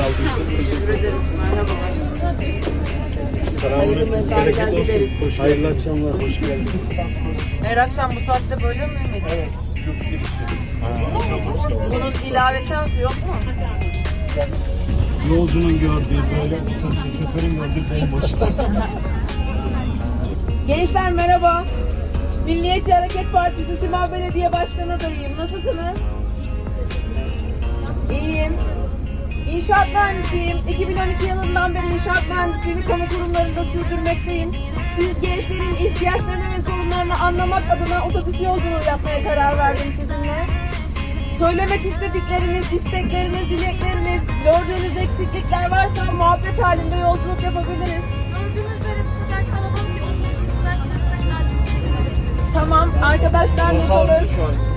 aldığınız için teşekkür ederiz. Merhabalar. Hayırlı mesailer dileriz. Hoş Hayırlı akşamlar, hoş geldiniz. Her akşam bu saatte böyle mi Mehmet? Evet, Türk girişi. Bunun ilave şansı yok mu? Yolcunun gördüğü böyle, otobüsün şoförün gördüğü benim başıma. Gençler merhaba. Milliyetçi Hareket Partisi Simav Belediye Başkanı adayıyım. Nasılsınız? İyiyim. İnşaat mühendisiyim. 2012 yılından beri inşaat mühendisliğini kamu kurumlarında sürdürmekteyim. Siz gençlerin ihtiyaçlarını ve sorunlarını anlamak adına otobüs yolculuğu yapmaya karar verdim sizinle. Söylemek istedikleriniz, istekleriniz, dilekleriniz, gördüğünüz eksiklikler varsa muhabbet halinde yolculuk yapabiliriz. Gördüğünüz üzere bu kadar kalabalık bir otobüsü ulaştırırsak daha çok seviniriz. Tamam, arkadaşlar not.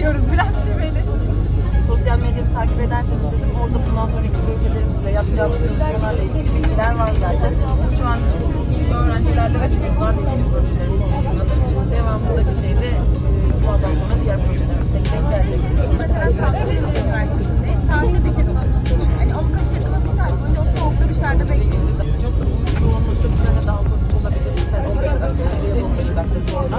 Veriyoruz biraz şüpheli. Sosyal medyamı takip ederseniz bizim orada bundan sonraki projelerimizle yapacağımız çalışmalarla ilgili bilgiler var zaten. Şu an için ilk öğrencilerle ve çocuklarla ilgili projelerimiz çekiyoruz. Devamındaki şeyde e, Cuma'dan sonra diğer projelerimiz tek tek gelecek. mesela Sabancı Üniversitesi'nde saatte bir kez otobüs. Hani onu kaçırdığında bir saat boyunca o soğukta dışarıda. Yoğunluk çok üzerine daha olabilir. Sen 15 dakika, 15 dakika sonra.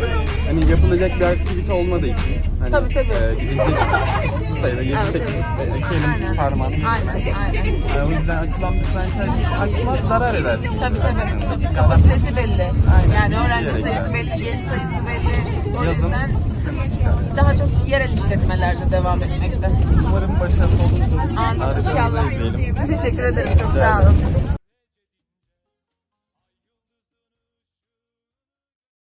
Hani yapılacak bir aktivite olmadığı için hani, Tabii, tabii. E, gidilecek kısıtlı sayıda 7-8 Evet, evet. iki elin parmağını. Aynen, aynen. Yani o yüzden açılan bir franchise açmaz zarar eder. Tabii tabii. tabii. Kapasitesi belli. Yani öğrenci sayısı belli, genç sayısı belli. O Yazın yüzden daha çok yerel işletmelerde devam etmekte. Umarım başarılı olursunuz. Anladım inşallah. Teşekkür ederim. Çok sağ olun.